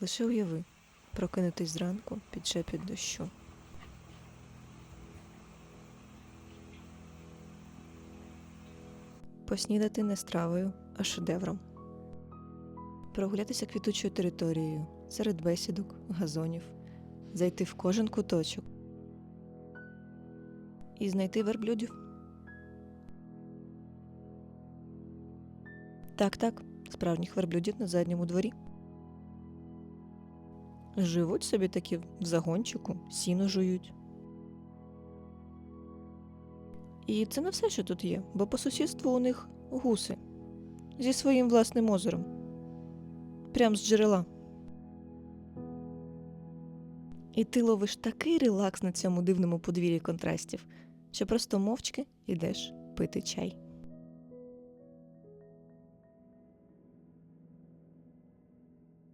Лише уяви, прокинутись зранку під шепіт дощу. Поснідати не стравою, а шедевром. Прогулятися квітучою територією серед бесідок, газонів, зайти в кожен куточок і знайти верблюдів. Так, так, справжніх верблюдів на задньому дворі. Живуть собі такі в загончику, сіно жують. І це не все, що тут є, бо по сусідству у них гуси зі своїм власним озером. Прям з джерела. І ти ловиш такий релакс на цьому дивному подвір'ї контрастів, що просто мовчки йдеш пити чай.